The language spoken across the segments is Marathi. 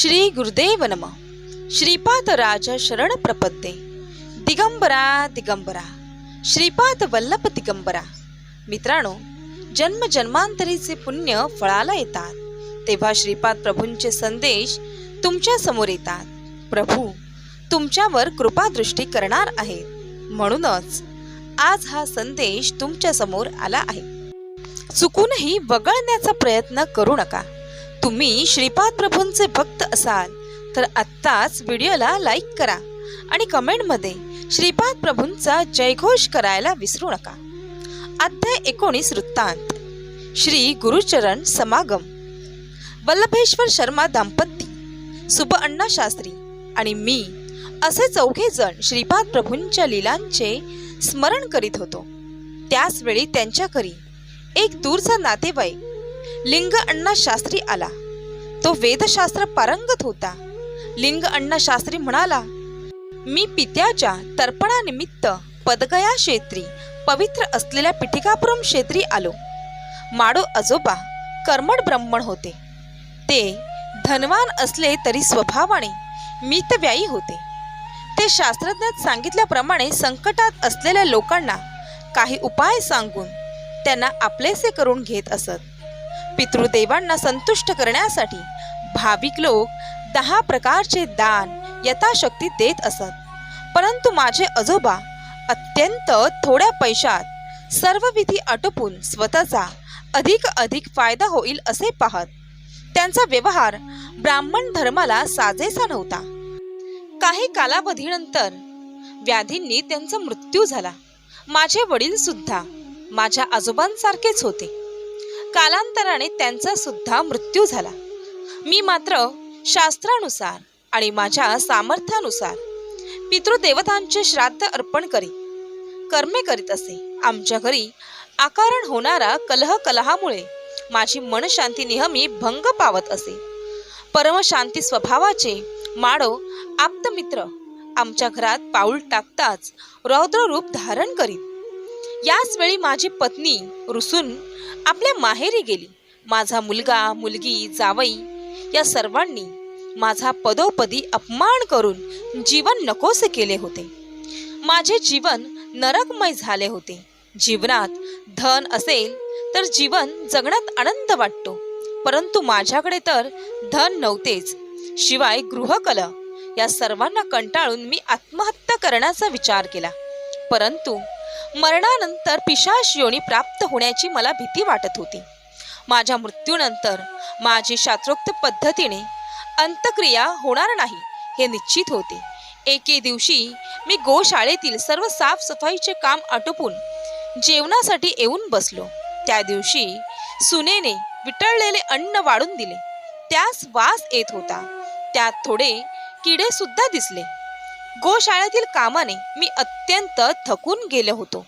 श्री गुरुदेव नम. श्रीपाद राज शरण प्रपद्ये दिगंबरा दिगंबरा. श्रीपाद वल्लभ दिगंबरा. मित्रांनो जन्म जन्मांतरीचे पुण्य फळाला येतात. तेव्हा श्रीपाद प्रभूंचे संदेश तुमच्यासमोर येतात. प्रभू तुमच्यावर कृपादृष्टी करणार आहेत. म्हणूनच आज हा संदेश तुमच्यासमोर आला आहे. चुकूनही वगळण्याचा प्रयत्न करू नका. तुम्ही श्रीपाद प्रभूंचे भक्त असाल तर आत्ताच व्हिडिओला लाईक करा आणि कमेंटमध्ये श्रीपाद प्रभूंचा जयघोष करायला विसरू नका. अध्याय एकोणीस वृत्तांत. श्री गुरुचरण समागम. वल्लभेश्वर शर्मा दाम्पत्य सुब अण्णा शास्त्री आणि मी असे चौघे जण श्रीपाद प्रभूंच्या लीलांचे स्मरण करीत होतो. त्याचवेळी त्यांच्या घरी एक दूरचा नातेवाईक लिंग अण्णा शास्त्री आला. तो वेदशास्त्र पारंगत होता. लिंग अण्णा शास्त्री म्हणाला मी पित्याच्या तर्पणानिमित्त पदगया क्षेत्री पवित्र असलेल्या पिठिकापुरम क्षेत्री आलो. माडो आजोबा कर्मड ब्राह्मण होते. ते धनवान असले तरी स्वभावाने मितव्यायी होते. ते शास्त्रज्ञात सांगितल्याप्रमाणे संकटात असलेल्या लोकांना काही उपाय सांगून त्यांना आपलेसे करून घेत असत. पितृदेवांना संतुष्ट करण्यासाठी भाविक लोक दहा प्रकारचे दान यथाशक्ती देत असत. परंतु माझे आजोबा अत्यंत थोड्या पैशात सर्व विधी आटोपून स्वतःचा अधिक अधिक फायदा होईल असे पाहत त्यांचा व्यवहार ब्राह्मण धर्माला साजेसा नव्हता. काही कालावधीनंतर व्याधींनी त्यांचा मृत्यू झाला. माझे वडील सुद्धा माझ्या आजोबांसारखेच होते. कालांतराने त्यांचा सुद्धा मृत्यू झाला. मी मात्र शास्त्रानुसार आणि माझ्या सामर्थ्यानुसार पितृदेवतांचे श्राद्ध अर्पण करी कर्मे करीत असे. आमच्या घरी आकारण होणारा कलह कलहामुळे माझी मनशांती नेहमी भंग पावत असे. परमशांती स्वभावाचे माडो आप्तमित्र आमच्या घरात पाऊल टाकताच रौद्र रूप धारण करीत याच वेळी माझी पत्नी रुसून आपल्या माहेरी गेली. माझा मुलगा मुलगी जावई या सर्वांनी माझा पदोपदी अपमान करून जीवन नकोसे केले होते. माझे जीवन नरकमय झाले होते. जीवनात धन असेल तर जीवन जगण्यात आनंद वाटतो. परंतु माझ्याकडे तर धन नव्हतेच. शिवाय गृहकल या सर्वांना कंटाळून मी आत्महत्या करण्याचा विचार केला. परंतु मरणानंतर पिशाश योनी प्राप्त होण्याची मला भीती वाटत होती. माझ्या मृत्यूनंतर माझी शास्त्रोक्त पद्धतीने अंतक्रिया होणार नाही हे निश्चित होते. एके दिवशी मी गोशाळेतील सर्व साफसफाईचे काम आटोपून जेवणासाठी येऊन बसलो. त्या दिवशी सुनेने विटळलेले अन्न वाढून दिले. त्यास वास येत होता. त्यात थोडे किडे सुद्धा दिसले. गोशाळेतील कामाने मी अत्यंत थकून गेलो होतो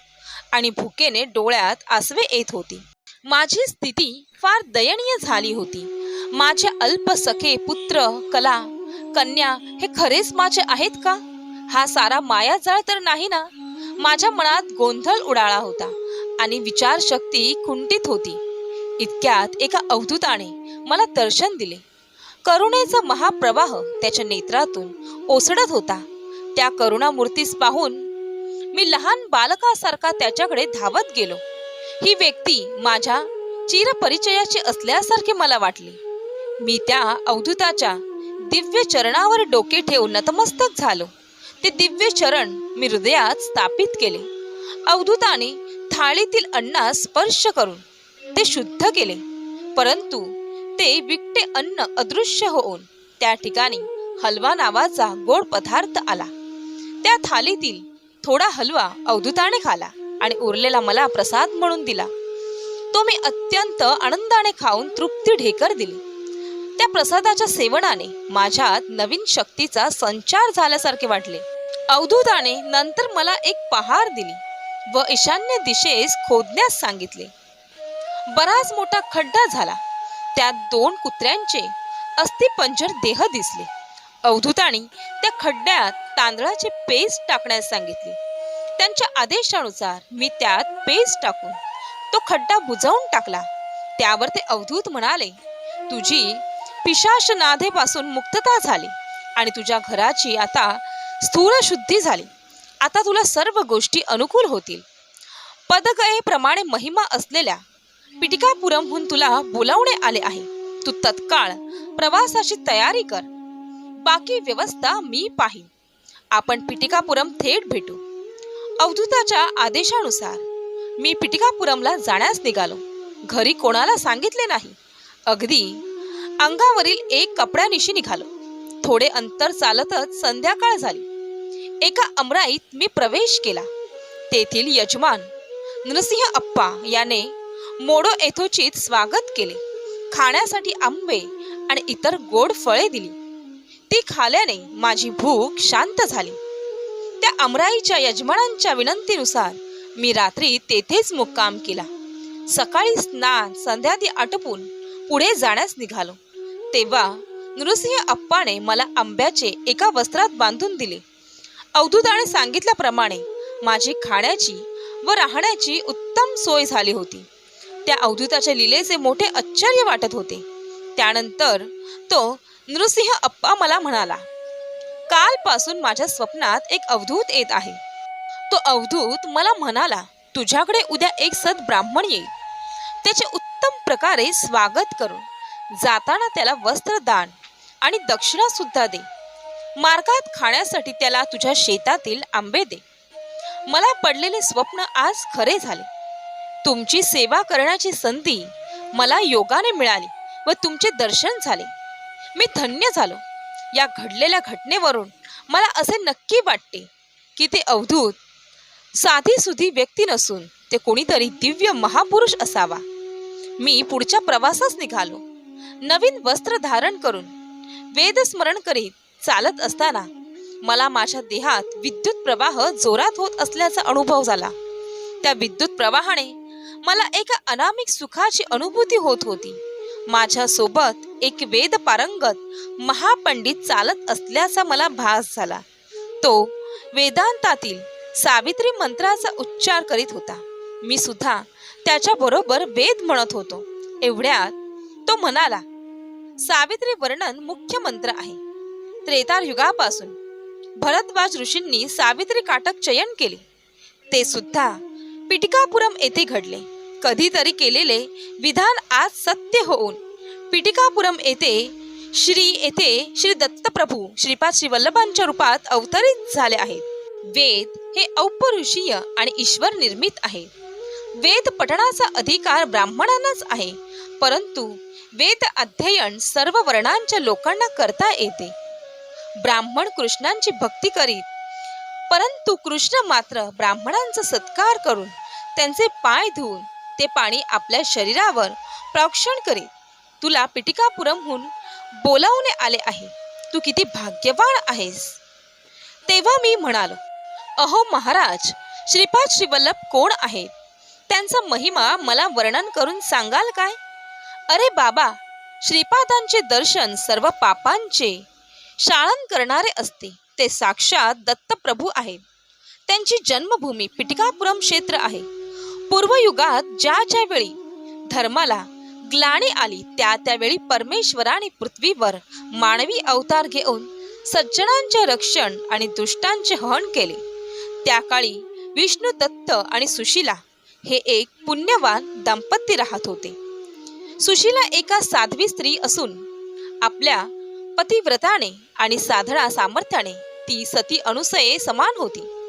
आणि भुकेने डोळ्यात आसवे येत होती. माझी स्थिती फार दयनीय झाली होती. माझे अल्प सखे पुत्र कला कन्या हे खरेच माझे आहेत का? हा सारा मायाजाळ तर नाही ना? माझ्या मनात गोंधळ उडाळा होता आणि विचारशक्ती खुंटीत होती. इतक्यात एका अवधूताने मला दर्शन दिले. करुणेचा महाप्रवाह त्याच्या नेत्रातून ओसडत होता. त्या करुणामूर्तीस पाहून मी लहान बालकासारखा त्याच्याकडे धावत गेलो. ही व्यक्ती माझ्या चिरपरिचयाची असल्यासारखे मला वाटले. मी त्या अवधूताच्या दिव्य चरणावर डोके ठेवून नतमस्तक झालो. ते दिव्य चरण मी हृदयात स्थापित केले. अवधूताने थाळीतील अन्नास स्पर्श करून ते शुद्ध केले. परंतु ते विकटे अन्न अदृश्य होऊन त्या ठिकाणी हलवा नावाचा गोड पदार्थ आला. त्या थालीतील थोडा हलवा अवधूताने खाला आणि उरलेला मला प्रसाद म्हणून दिला. तो मी अत्यंत आनंदाने खाऊन तृप्ती ढेकर दिली. त्या प्रसादाच्या सेवनाने माझ्यात नवीन शक्तीचा संचार झाल्यासारखे वाटले. अवधूताने नंतर मला एक पहार दिली व ईशान्य दिशेस खोदण्यास सांगितले. बराच मोठा खड्डा झाला. त्यात दोन कुत्र्यांचे अस्थिपंजर देह दिसले. अवधूताने त्या खड्ड्यात तांदळाची पेस्ट टाकण्यास सांगितली. त्यांच्या आदेशानुसार मी त्यात पेस्ट टाकून तो खड्डा बुजवून टाकला. त्यावर ते अवधूत म्हणाले तुझी पिशाश नाधेपासून मुक्तता झाली आणि तुझ्या घराची आता स्थूल शुद्धी झाली. आता तुला सर्व गोष्टी अनुकूल होतील. पदगयेप्रमाणे महिमा असलेल्या पिटिकापुरमहून तुला बोलावणे आले आहे. तू तत्काळ प्रवासाची तयारी कर. बाकी व्यवस्था मी पाहीन. आपण पिटिकापुरम थेट भेटू. अवधूताच्या आदेशानुसार मी पिटिकापुरमला जाण्यास निघालो. घरी कोणाला सांगितले नाही. अगदी अंगावरील एक कपड्यानिशी निघालो. थोडे अंतर चालतच संध्याकाळ झाली. एका अमराईत मी प्रवेश केला. तेथील यजमान नृसिंह अप्पा याने मोडो येथोचित स्वागत केले. खाण्यासाठी आंबे आणि इतर गोड फळे दिली. ती खाल्याने माझी भूक शांत झाली. त्या अमराईच्या यजमानांच्या विनंतीनुसार मी रात्री तेथेच मुक्काम केला. सकाळी स्नान संध्यादी आटपून पुढे जाण्यास निघालो. तेव्हा नृसिंह अप्पाने मला आंब्याचे एका वस्त्रात बांधून दिले. अवधूताने सांगितल्याप्रमाणे माझी खाण्याची व राहण्याची उत्तम सोय झाली होती. त्या अवधूताच्या लिलेचे मोठे आश्चर्य वाटत होते. त्यानंतर तो नृसिंह अप्पा मला म्हणाला कालपासून माझ्या स्वप्नात एक अवधूत येत आहे. तो अवधूत मला म्हणाला तुझ्याकडे उद्या एक सद ब्राह्मण येईल. त्याचे उत्तम प्रकारे स्वागत करून जाताना त्याला वस्त्रदान आणि दक्षिणा सुद्धा दे. मार्गात खाण्यासाठी त्याला तुझ्या शेतातील आंबे दे. मला पडलेले स्वप्न आज खरे झाले. तुमची सेवा करण्याची संधी मला योगाने मिळाली व तुमचे दर्शन झाले. मी धन्य झालो. या घडलेल्या घटनेवरून मला असे नक्की वाटते की ते अवधूत साधी सुधी व्यक्ती नसून ते कोणीतरी दिव्य महापुरुष असावा. मी पुढच्या प्रवासास निघालो. नवीन वस्त्र धारण करून वेदस्मरण करीत चालत असताना मला माझ्या देहात विद्युत प्रवाह जोरात होत असल्याचा अनुभव झाला. त्या विद्युत प्रवाहाने मला एका अनामिक सुखाची अनुभूती होत होती. माझ्यासोबत एक वेद पारंगत महापंडित चालत असल्याचा मला भास झाला. तो वेदांतातील सावित्री मंत्राचा उच्चार करीत होता. मी सुद्धा त्याच्या बरोबर वेद म्हणत होतो. एवढ्यात तो म्हणाला सावित्री वर्णन मुख्य मंत्र आहे. त्रेतार युगापासून भरद्वाज ऋषींनी सावित्री काटक चयन केले. ते सुद्धा पिटिकापुरम येथे घडले. कधीतरी केलेले विधान आज सत्य होऊन. पिटिकापुरम येथे श्री येथे श्री दत्तप्रभू श्रीपाद श्रीवल्लभांच्या रूपात अवतरित झाले आहेत. वेद हे औपऋषीय आणि ईश्वर निर्मित आहे. वेद पठणाचा अधिकार ब्राह्मणांनाच आहे परंतु वेद अध्ययन सर्व वर्णांच्या लोकांना करता येते. ब्राह्मण कृष्णांची भक्ती करीत परंतु कृष्ण मात्र ब्राह्मणांचा सत्कार करून त्यांचे पाय धुवून ते पाणी आपल्या शरीरावर प्रोक्षण करे तुला पिटिकापुरमहून बोलावणे आले आहे. तू किती भाग्यवान आहेस. तेव्हा मी म्हणालो अहो महाराज श्रीपाद श्रीवल्लभ कोण आहेत? त्यांचा महिमा मला वर्णन करून सांगाल काय? अरे बाबा श्रीपादांचे दर्शन सर्व पापांचे शाळन करणारे असते. ते साक्षात दत्तप्रभू आहेत. त्यांची जन्मभूमी पिटिकापुरम क्षेत्र आहे. पूर्वयुगात ज्या ज्या वेळी धर्माला ग्लाणी आली त्या त्यावेळी परमेश्वराने पृथ्वीवर मानवी अवतार घेऊन सज्जनांचे रक्षण आणि दुष्टांचे हन केले. त्या काळी विष्णू दत्त आणि सुशीला हे एक पुण्यवान दाम्पत्य राहत होते. सुशीला एका साध्वी स्त्री असून आपल्या पतिव्रताने आणि साधना सामर्थ्याने ती सती अनुसये समान होती.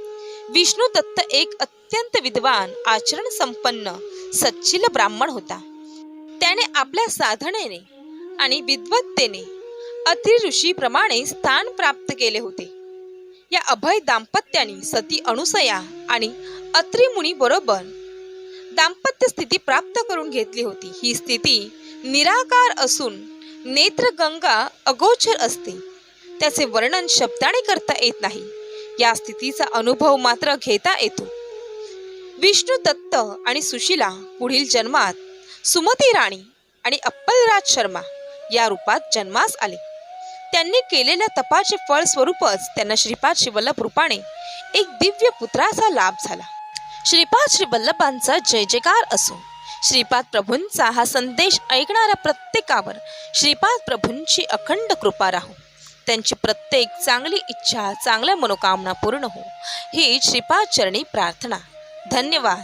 विष्णू दत्त एक अत्यंत विद्वान आचरण संपन्न सच्चिल ब्राह्मण होता. त्याने आपल्या साधनेने आणि विद्वत्तेने अतिऋषीप्रमाणे स्थान प्राप्त केले होते. या अभय दाम्पत्याने सती अनुसया आणि अत्रिमुनी बरोबर दाम्पत्य स्थिती प्राप्त करून घेतली होती. ही स्थिती निराकार असून नेत्रगंगा अगोचर असते. त्याचे वर्णन शब्दाने करता येत नाही. या स्थितीचा अनुभव मात्र घेता येतो. विष्णू दत्त आणि सुशीला पुढील जन्मात सुमती राणी आणि अप्पलराज शर्मा या रूपात जन्मास आले. त्यांनी केलेल्या तपाचे फळ स्वरूपच त्यांना श्रीपाद शिवल्लभ रूपाने एक दिव्य पुत्राचा लाभ झाला. श्रीपाद श्री वल्लभांचा जय जयकार असो. श्रीपाद प्रभूंचा हा संदेश ऐकणाऱ्या प्रत्येकावर श्रीपाद प्रभूंची अखंड कृपा राहो. त्यांची प्रत्येक चांगली इच्छा चांगल्या मनोकामना पूर्ण हो ही श्रीपाचरणी प्रार्थना. धन्यवाद.